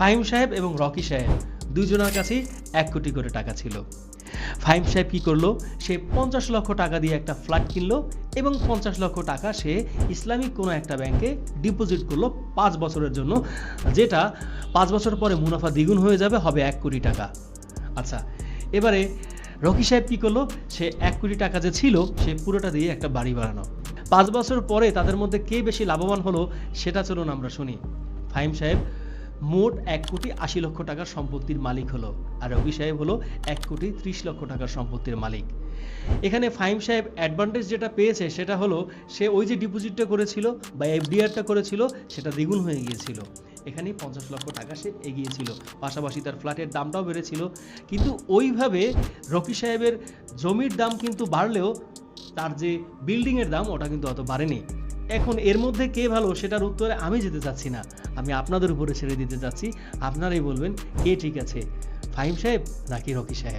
ফাহিম সাহেব এবং রকি সাহেব, দুজনের কাছেই এক কোটি করে টাকা ছিল। ফাহিম সাহেব কী করল? সে পঞ্চাশ লক্ষ টাকা দিয়ে একটা ফ্ল্যাট কিনলো এবং পঞ্চাশ লক্ষ টাকা সে ইসলামিক কোনো একটা ব্যাংকে ডিপোজিট করল পাঁচ বছরের জন্য, যেটা পাঁচ বছর পরে মুনাফা দ্বিগুণ হয়ে যাবে, হবে এক কোটি টাকা। আচ্ছা এবারে রকি সাহেব কী করল? সে এক কোটি টাকা যে ছিল, সে পুরোটা দিয়ে একটা বাড়ি বানানো। পাঁচ বছর পরে তাদের মধ্যে কে বেশি লাভবান হলো, সেটা চলুন আমরা শুনি। ফাহিম সাহেব মোট এক কোটি আশি লক্ষ টাকার সম্পত্তির মালিক হলো আর রবি সাহেব হলো এক কোটি ত্রিশ লক্ষ টাকার সম্পত্তির মালিক। এখানে ফাহিম সাহেব অ্যাডভান্টেজ যেটা পেয়েছে সেটা হলো সে ওই যে ডিপোজিটটা করেছিল বা এফডিআরটা করেছিল, সেটা দ্বিগুণ হয়ে গিয়েছিল। এখানেই পঞ্চাশ লক্ষ টাকা সে এগিয়েছিল। পাশাপাশি তার ফ্ল্যাটের দামটাও বেড়েছিল। কিন্তু ওইভাবে রকি সাহেবের জমির দাম কিন্তু বাড়লেও তার যে বিল্ডিংয়ের দাম ওটা কিন্তু অত বাড়েনি। এখন এর মধ্যে কে ভালো সেটার উত্তরে আমি যেতে চাচ্ছি না। আমি আপনাদের উপরে ছেড়ে দিতে চাচ্ছি। আপনারাই বলবেন, কে ঠিক আছে? ফাহিম সাহেব নাকি রকি সাহেব?